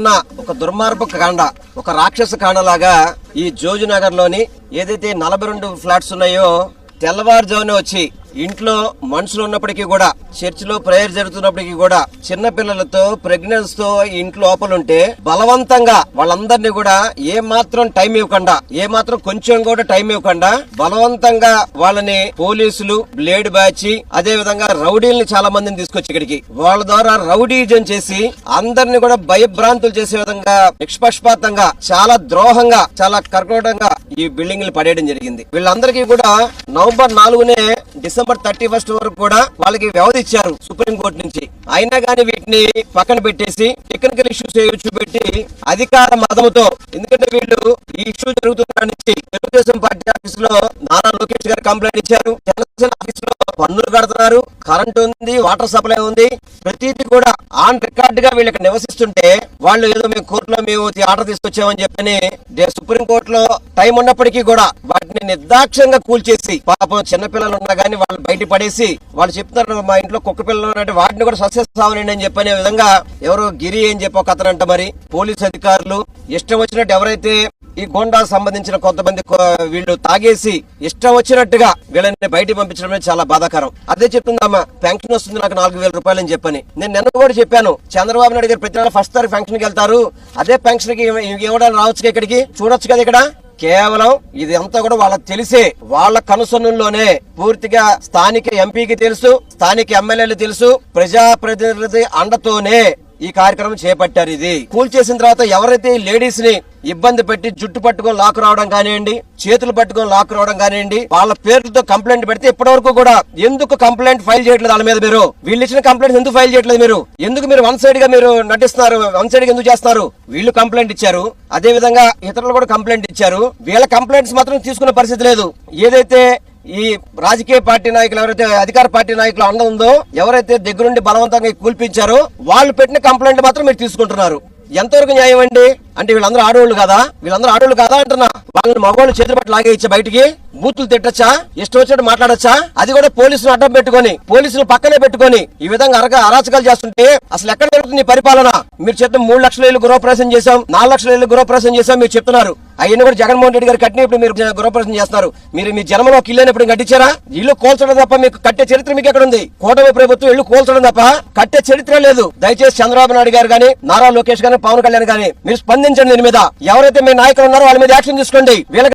ఉన్న ఒక దుర్మార్గ కాండ ఒక రాక్షస కాండలాగా ఈ జోజు నగర్లోని ఏదైతే నలభై రెండు ఫ్లాట్స్ ఉన్నాయో తెల్లవారుజామున వచ్చి ఇంట్లో మనుషులు ఉన్నప్పటికీ కూడా చర్చ్లో ప్రేయర్ జరుగుతున్నప్పటికీ కూడా చిన్న పిల్లలతో ప్రెగ్నెన్స్తో ఇంట్లో లోపలుంటే బలవంతంగా వాళ్ళందరినీ కూడా ఏ మాత్రం టైం ఇవ్వకుండా ఏ మాత్రం కొంచెం కూడా టైం ఇవ్వకుండా బలవంతంగా వాళ్ళని పోలీసులు బ్లేడ్ బ్యాచి అదే విధంగా రౌడీల్ని చాలా మందిని తీసుకొచ్చి ఇక్కడికి. వాళ్ళ ద్వారా రౌడీజం చేసి అందరిని కూడా భయభ్రాంతులు చేసే విధంగా నిష్పక్షపాతంగా చాలా ద్రోహంగా చాలా కర్కోటంగా ఈ బిల్డింగ్ పడేయడం జరిగింది. వీళ్ళందరికీ కూడా నవంబర్ నాలుగునే డిసెంబర్ థర్టీ ఫస్ట్ వరకు కూడా వాళ్ళకి వ్యవధి ఇచ్చారు సుప్రీం కోర్టు నుంచి. అయినా కానీ వీటిని పక్కన పెట్టేసి టెక్నికల్ ఇష్యూస్ చూపెట్టి అధికార మతముతో ఎందుకంటే వీళ్ళు ఈ ఇష్యూ జరుగుతున్న నుంచి తెలుగుదేశం పార్టీ ఆఫీస్లో నారా లోకేష్ గారు కంప్లైంట్ ఇచ్చారు. ఆఫీస్లో పన్నులు కడుతున్నారు కరెంట్ ఉంది వాటర్ సప్లై ఉంది. ప్రతిదీ కూడా ఆన్ రికార్డ్గా వీళ్ళు ఇక్కడ నివసిస్తుంటే వాళ్ళు ఏదో మేము కోర్టులో మేము ఆర్డర్ తీసుకొచ్చామని చెప్పని సుప్రీం కోర్టులో టైం ఉన్నప్పటికీ కూడా వాటిని నిర్దాక్ష్యంగా కూల్చేసి పాపం చిన్నపిల్లలు ఉన్నా గానీ వాళ్ళు బయట పడేసి వాళ్ళు చెప్తున్నారు మా ఇంట్లో కుక్క పిల్లలు ఉన్నట్టు వాటిని కూడా సస్య అని చెప్పనే విధంగా ఎవరో గిరి అని చెప్పి ఒక మరి. పోలీస్ అధికారులు ఇష్టం వచ్చినట్టు ఎవరైతే ఈ గోండా సంబంధించిన కొంతమంది వీళ్ళు తాగేసి ఇష్టం వచ్చినట్టుగా వీళ్ళని బయటికి పంపించడమే చాలా బాధాకరం. అదే చెప్తుందమ్మా పెన్షన్ వస్తుంది నాకు నాలుగు వేల రూపాయలు అని చెప్పని. నేను నిన్న కూడా చెప్పాను. చంద్రబాబు నాయుడు గారు ప్రతి నెల ఫస్ట్ తారీఖు పెన్షన్కి వెళ్తారు. అదే పెన్షన్కి ఇవ్వడానికి రావచ్చు ఇక్కడికి? చూడొచ్చు కదా ఇక్కడ? కేవలం ఇది అంతా కూడా వాళ్ళకి తెలిసే వాళ్ళ కనుసన్నుల్లోనే పూర్తిగా స్థానిక ఎంపీకి తెలుసు స్థానిక ఎమ్మెల్యేలు తెలుసు ప్రజాప్రతినిధి అండతోనే ఈ కార్యక్రమం చేపట్టారు ఇది. కూల్ చేసిన తర్వాత ఎవరైతే లేడీస్ని ఇబ్బంది పెట్టి జుట్టు పట్టుకొని లాక్ రావడం కానివ్వండి చేతులు పట్టుకొని లాక్ రావడం కానివ్వండి వాళ్ళ పేర్లతో కంప్లైంట్ పెడితే ఇప్పటి వరకు కూడా ఎందుకు కంప్లైంట్ ఫైల్ చేయట్లేదు వాళ్ళ మీద మీరు? వీళ్ళు ఇచ్చిన కంప్లైంట్ ఎందుకు ఫైల్ చేయట్లేదు మీరు? ఎందుకు మీరు వన్ సైడ్గా మీరు నటిస్తున్నారు వన్ సైడ్గా ఎందుకు చేస్తున్నారు? వీళ్ళు కంప్లైంట్ ఇచ్చారు. అదే విధంగా ఇతరులు కూడా కంప్లైంట్ ఇచ్చారు. వీళ్ళ కంప్లైంట్స్ మాత్రం తీసుకునే పరిస్థితి లేదు. ఏదైతే ఈ రాజకీయ పార్టీ నాయకులు ఎవరైతే అధికార పార్టీ నాయకులు అండ ఉందో ఎవరైతే దగ్గరుండి బలవంతంగా కూల్పించారో వాళ్ళు పెట్టిన కంప్లైంట్ మాత్రం మీరు తీసుకుంటున్నారు. ఎంతవరకు న్యాయం అండి? అంటే వీళ్ళందరూ ఆడవాళ్ళు కదా? వీళ్ళందరూ ఆడవాళ్ళు కదా అంటున్నా. వాళ్ళని మగవాళ్ళు చేతులు పట్టు లాగే ఇచ్చా బయటికి బూతులు తిట్టచ్చా? ఇష్టం వచ్చినట్టు మాట్లాడచ్చా? అది కూడా పోలీసులు అడ్డం పెట్టుకొని పోలీసులు పక్కనే పెట్టుకొని ఈ విధంగా అరక అరాచకాలు చేస్తుంటే అసలు ఎక్కడ జరుగుతుంది పరిపాలన? మీరు చెప్తే మూడు లక్షల ఇల్లు గృహప్రవేశం చేశాం నాలుగు లక్షల ఇల్లు గృహప్రవేశం చేశాం మీరు చెప్తున్నారు. అవన్నీ కూడా జగన్మోహన్ రెడ్డి గారు కట్టిన ఇప్పుడు మీరు గృహప్రవేశం చేస్తున్నారు. మీరు మీ జన్మలో ఇల్లు కట్టించారా? ఇల్లు కోల్చడం తప్ప మీకు కట్టే చరిత్ర మీకు ఎక్కడ ఉంది? కూటమి ప్రభుత్వం ఇల్లు కోల్చడం తప్ప కట్టే చరిత్ర లేదు. దయచేసి చంద్రబాబు నాయుడు గారు గానీ నారా లోకేష్ గానీ పవన్ కళ్యాణ్ గానీ మీరు స్పందించండి దీని మీద. ఎవరైతే మీ నాయకులు ఉన్నారో వాళ్ళ మీద యాక్షన్ తీసుకోండి. వీళ్ళకి